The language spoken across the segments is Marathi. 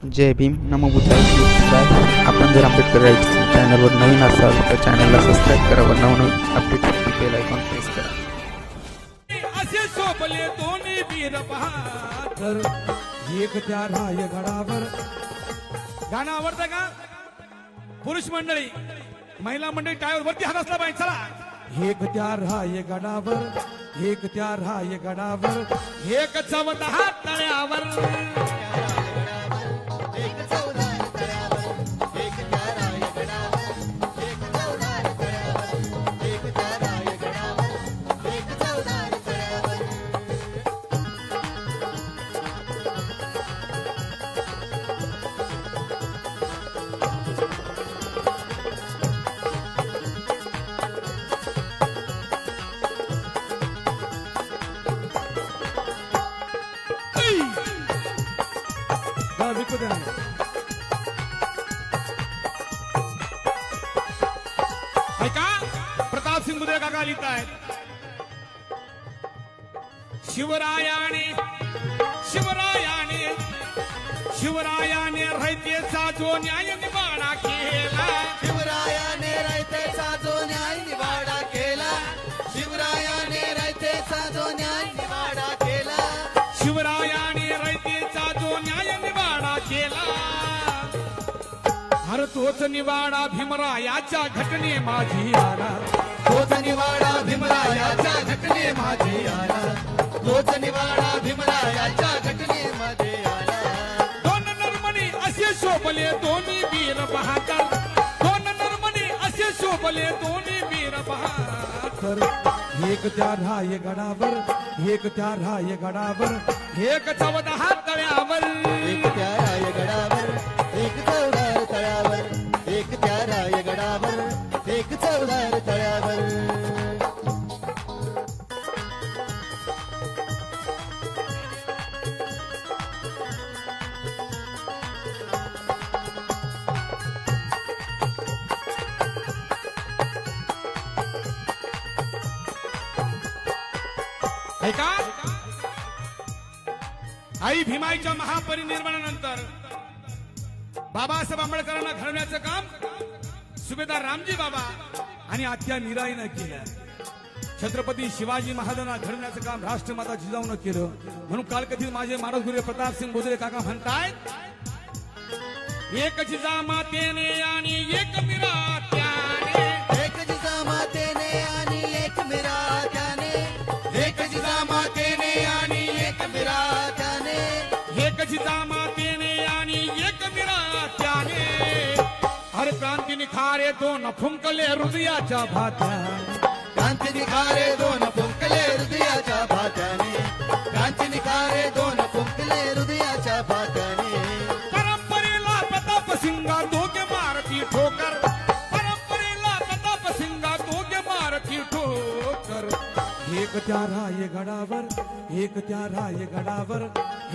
जय भीम. नमोबुद्धाय. आपण जर आंबेडकर राईट्स चॅनलवर नवीन असाल तर चॅनलला सबस्क्राईब करा व नवनवीन अपडेट बेल आयकॉन प्रेस करा. असे सोपले दोन्ही वीर बहादर एक त्या राय गडावर गाणं आवडतं का? पुरुष मंडळी महिला मंडळी टायर वरती हात असला पाहिजे चला. एक त्या राय गडावर एक त्या राय गडावर एक चवत हात तळ्यावर. हा, विकू दे ना. ऐका प्रताप सिंग बुद्रे काका लिहित आहेत शिवरायाने शिवरायाने शिवरायाने रयतेचा जो न्याय निवाडा केला शिवरायाने रयतेचा जो न्याय निवाडा तोच निवाडा भीमरायाच्या घटने माझी आला. तोच निवाडा भीमरायाच्या घटने माझे आला. तोच निवाडा भीमरायाच्या घटनेमध्ये आला. दोन नरमणी असे शोभले दोन्ही वीर बहादर दोन नरमणी असे शोभले दोन्ही वीर एक त्या राय गडावर एक त्या राय गडावर. एक चौदा तळ्यावर एक त्या का? आई भीमाईच्या महापरिनिर्वाणानंतर बाबासाहेब आंबेडकरांना घडवण्याचं काम सुभेदार रामजी बाबा आणि आत्या निराईनं केलं. छत्रपती शिवाजी महाराजांना घडवण्याचं काम राष्ट्रमाता जिजाऊनं केलं. म्हणून काल कधी माझे महाराज गुरु प्रताप सिंग बोधरे काका म्हणतायत एक जिजामातेने आणि एक मिरा एक जिजामातेने आणि एक मिरात्याने हर क्रांती निखारे दोन फुंकले हृदयाच्या भात्या. क्रांती निखारे दोन एक त्या राय गडावर एक त्या राय गडावर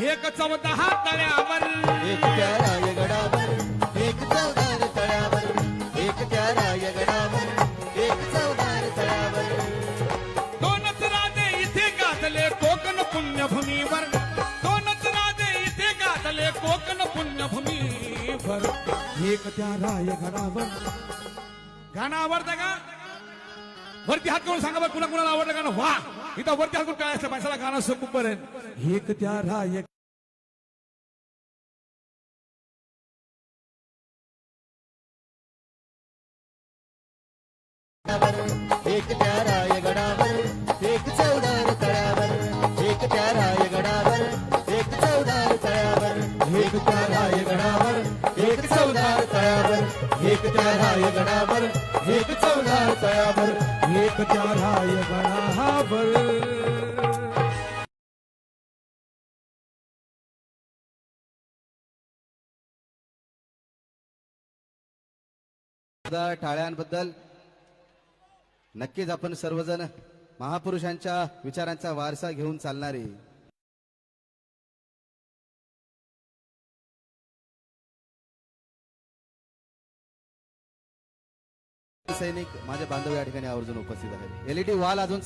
एक चौदा तळ्यावर. एक त्या रायगडावर एक चौदार तळ्यावर एक त्या रायगडावर एक चौदार तळ्यावर. दोनच राजे इथे गाजले कोकण पुण्यभूमीवर. दोनच राजे इथे गाजले कोकण पुण्यभूमीवर. एक त्या रायगडावर गाणं आवडतं का वरती हात करून सांगा बरं कुणा कुणाला आवडलं गाणं? वा इथं वरती हात करून काय असतं? माणसाला गाणं असतं खूप बरं एक त्या एक एक त्या रायगडावर एक चौदार तळ्यावर एक त्या रायगडावर एक चौदार तळ्यावर एक त्या रायगडावर एक चौदार तळ्यावर एक त्या रायगडावर. एक चौदा तयावर एक चाराय रायगडावर टाळ्यांबद्दल नक्कीच आपण सर्वजण महापुरुषांच्या विचारांचा वारसा घेऊन चालणारे. सैनिक माझे बांधव या ठिकाणी आवर्जून उपस्थित आहेत. एलईडी वाल अजून